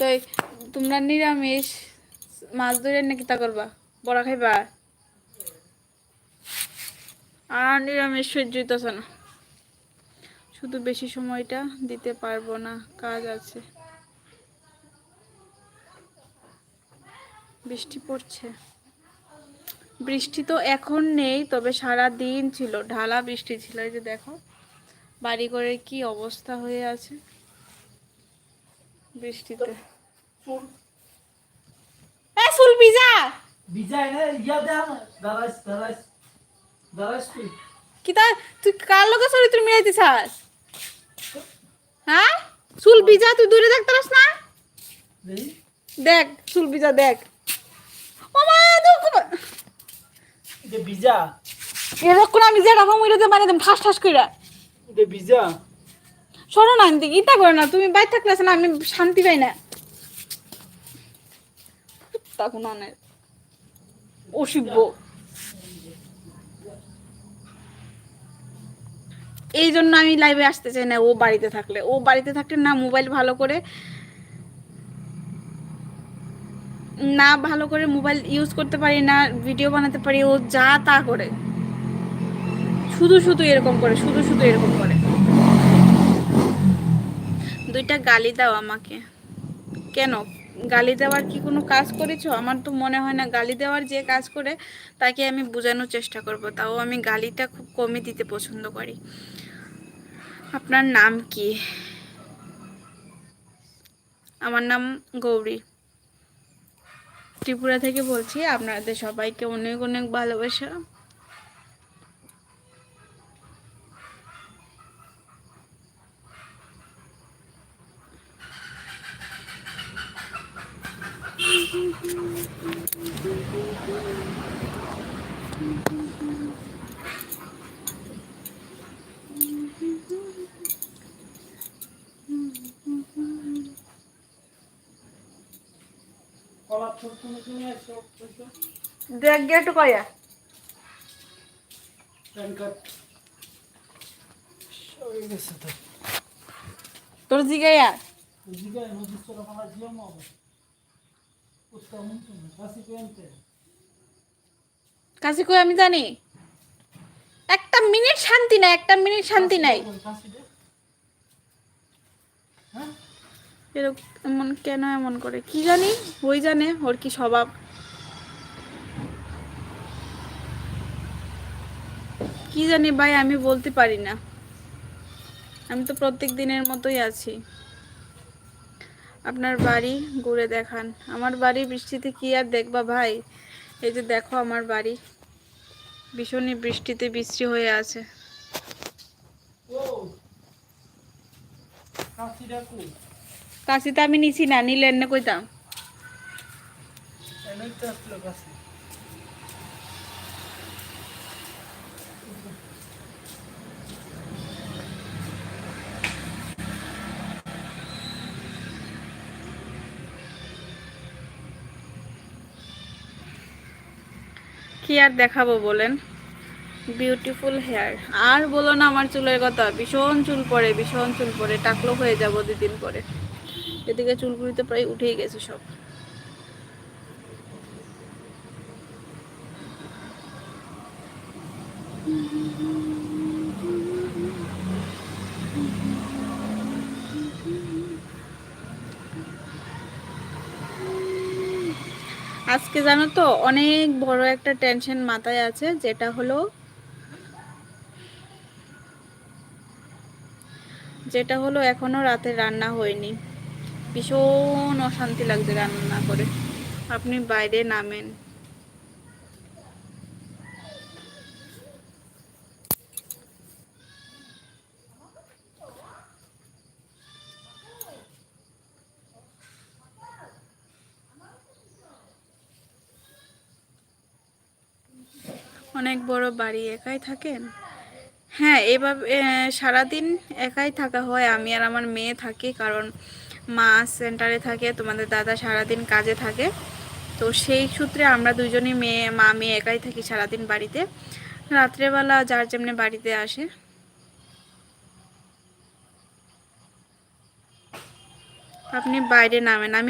তো তোমরা নিরামিষ মাছ ধরে নাকি তা করবা বড়া খাইবা? আর নিরামিষ সহ্য হইতেছে না। শুধু বেশি সময়টা দিতে পারব না, কাজ আছে। বৃষ্টি পড়ছে। বৃষ্টি তো এখন নেই, তবে সারা দিন ছিল। ঢালা বৃষ্টি ছিল, এই যে দেখো বাড়ি করে কি অবস্থা হয়ে আছে। বৃষ্টিতে। চুল। এ ফুল ভিজা? ভিজাই না ইয়া দাঁড়াইস দাঁড়াইস দাঁড়াইস তুই। কি তা তুই কার লগে মিলাইতে চাস? হ্যাঁ? চুল ভিজা তুই দূরে দেখতে পাস না? দেখ চুল ভিজা দেখ। ও মা দুঃখ এটা ভিজা। এরকম আমি যেটা হম ওইটাতে মানে একদম ঠাস ঠাস কইরা। এটা ভিজা। সরো না ইটা করে না, তুমি বাইর থাকলে না আমি শান্তি পাই না। তখন অনেক অসিব্য এই জন্য আমি লাইভে আসতে চাই না, ও বাড়িতে থাকলে। ও বাড়িতে থাকলে না মোবাইল ভালো করে না ভালো করে মোবাইল ইউজ করতে পারি না ভিডিও বানাতে পারি, ও যা তা করে। শুধু শুধু এরকম করে, শুধু শুধু এরকম করে। দুইটা গালি দাও আমাকে। কেন? গালি দেওয়ার কি কোনো কাজ করেছ? আমার তো মনে হয় না গালি দেওয়ার যে কাজ করে, তাকে আমি বোঝানোর চেষ্টা করব। তাও আমি গালিটা খুব কমই দিতে পছন্দ করি। আপনার নাম কি? আমার নাম গৌরী। ত্রিপুরা থেকে বলছি, আপনাদের সবাইকে অনেক অনেক ভালোবাসা। দেখ গে একটু কয়া। তোর জিগাইয়া। জিগাই কাশি কই আমি জানি। একটা মিনিট শান্তি নাই, একটা মিনিট শান্তি নাই। এমন কেন এমন করে? কি জানি? ওই জানে, ওর কি স্বভাব? কি জানি ভাই, আমি বলতে পারি না। আমি তো প্রত্যেক দিনের মতোই আছি। আপনার বাড়ি ঘুরে দেখান। আমার বাড়ি বৃষ্টিতে কি আর দেখবা ভাই? এই যে দেখো আমার বাড়ি। ভীষণই বৃষ্টিতে বৃষ্টি হয়ে আছে। ও কাশি ডাকু কাশিতে আমি নিছি না, নিলে এনে কইতাম। কাশি কি আর দেখাবো বলেন? বিউটিফুল হেয়ার আর বলো না আমার চুলের কথা, ভীষণ চুল পরে ভীষণ চুল পরে টাকলো হয়ে যাব দুদিন পরে। এদিকে চুলগুলিতে প্রায় উঠেই গেছে সব। আজকে জানো তো অনেক বড় একটা টেনশন মাথায় আছে, যেটা হলো যেটা হলো এখনও রাতে রান্না হয়নি। ভীষণ অশান্তি লাগছে রান্না করে। আপনি বাইরে নামেন। অনেক বড় বাড়ি একাই থাকেন হ্যাঁ এভাবে সারাদিন একাই থাকা হয়। আমি আর আমার মেয়ে থাকি কারণ মা সেন্টারে থাকে, তোমাদের দাদা সারাদিন কাজে থাকে। তো সেই সূত্রে আমরা দুজনই মেয়ে, মা, মেয়ে একাই থাকি সারাদিন বাড়িতে। রাত্রেবেলা যার যেমনি বাড়িতে আসে। আপনি বাইরে নামেন। আমি